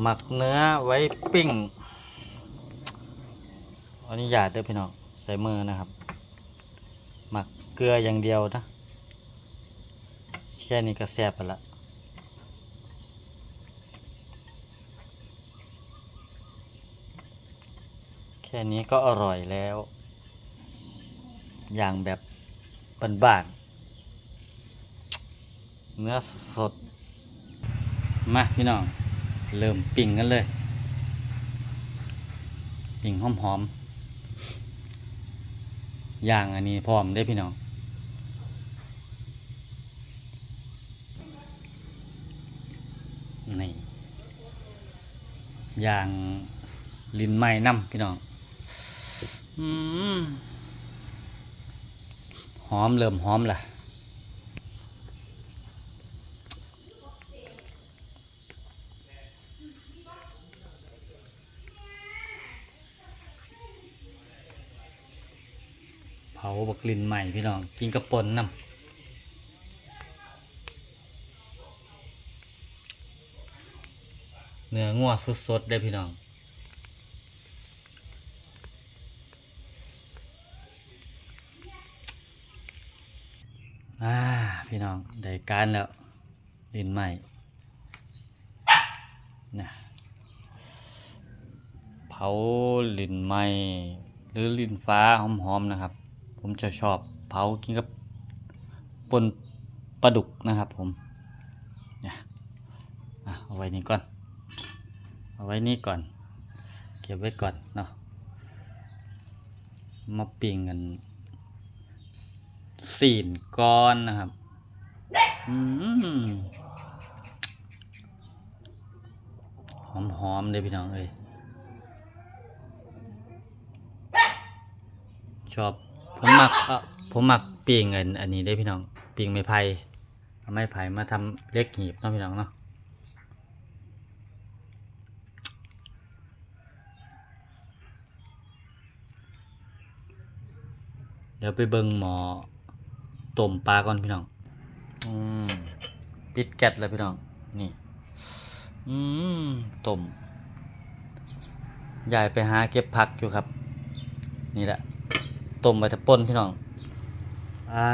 หมักเนื้อไว้ปิ้งอันนี้หยาตเด้อพี่น้องใส่มือนะครับ หมักเกลืออย่างเดียวนะแค่นี้ก็แซ่บไปละแค่นี้ก็อร่อยแล้ว อย่างแบบบ้านๆเนื้อสดมาพี่น้อง เริ่มปิ้งกันเลย ปิ้งหอมๆย่างอันนี้พร้อมได้พี่น้องนี่ย่างลินไม้น้ำพี่น้องอหอมเริ่มหอมล่ะ ผาบักลินใหม่พี่น้อง กินกระปนน้ำเนื้องัวสดๆได้พี่น้อง อ่า พี่น้อง ได้การแล้วลินใหม่นะเผาลินใหม่หรือลินฟ้าหอมๆนะครับ ผมจะชอบเผากินกับปนปลาดุกนะครับผมเนี่ยอะเอาไว้นี่ก่อน เอาไว้นี่ก่อน เก็บไว้ก่อนเนาะ มาปิ้งกันสี่นก้อนนะครับอหอมหอมๆเลยพี่น้องเอ้ยชอบ ผมหมักเอ่อผมหมักปีงอันอันนี้ได้พี่น้องปีงไม้ไผ่เอาไม้ไผ่มาทำเล็กหีบเนาะพี่น้องเนาะเดี๋ยวไปเบิงหมอต้มปลาก่อนพี่น้อง อืมปิดแก๊สแล้วพี่น้องนี่ อืมต้มยายไปหาเก็บผักอยู่ครับ นี่แหละ ต้มไปแต่ป่นพี่น้อง อ่า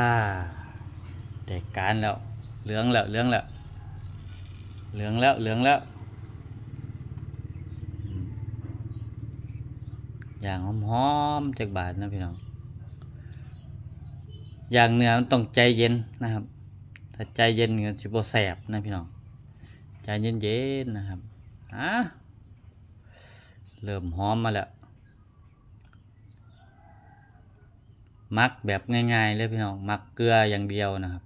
ได้การแล้ว เหลืองแล้ว เหลืองแล้ว เหลืองแล้ว เหลืองแล้วอย่างหอมๆจากบาทนะพี่น้อง อย่างเนื้อมันต้องใจเย็นนะครับ ถ้าใจเย็นก็สิบ่แสบนะพี่น้อง ใจเย็นเย็นๆนะครับอะเริ่มหอมมาแล้ว มักแบบง่ายๆเลยพี่น้องมักเกลืออย่างเดียวนะครับ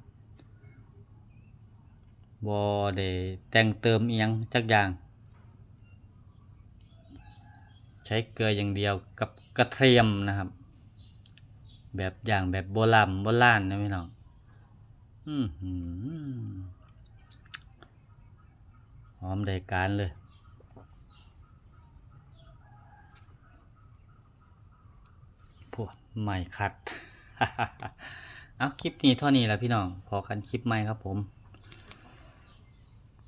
บ่ได้แต่งเติมอียงจักอย่าง ใช้เกลืออย่างเดียวกับกระเทียมนะครับ แบบอย่างแบบโบราณโบราณนะพี่น้องอือหือหอมได้การเลย พวกใหม่คัด เอาคลิปนี้เท่านี้แหละพี่น้อง พอกันคลิปใหม่ครับผม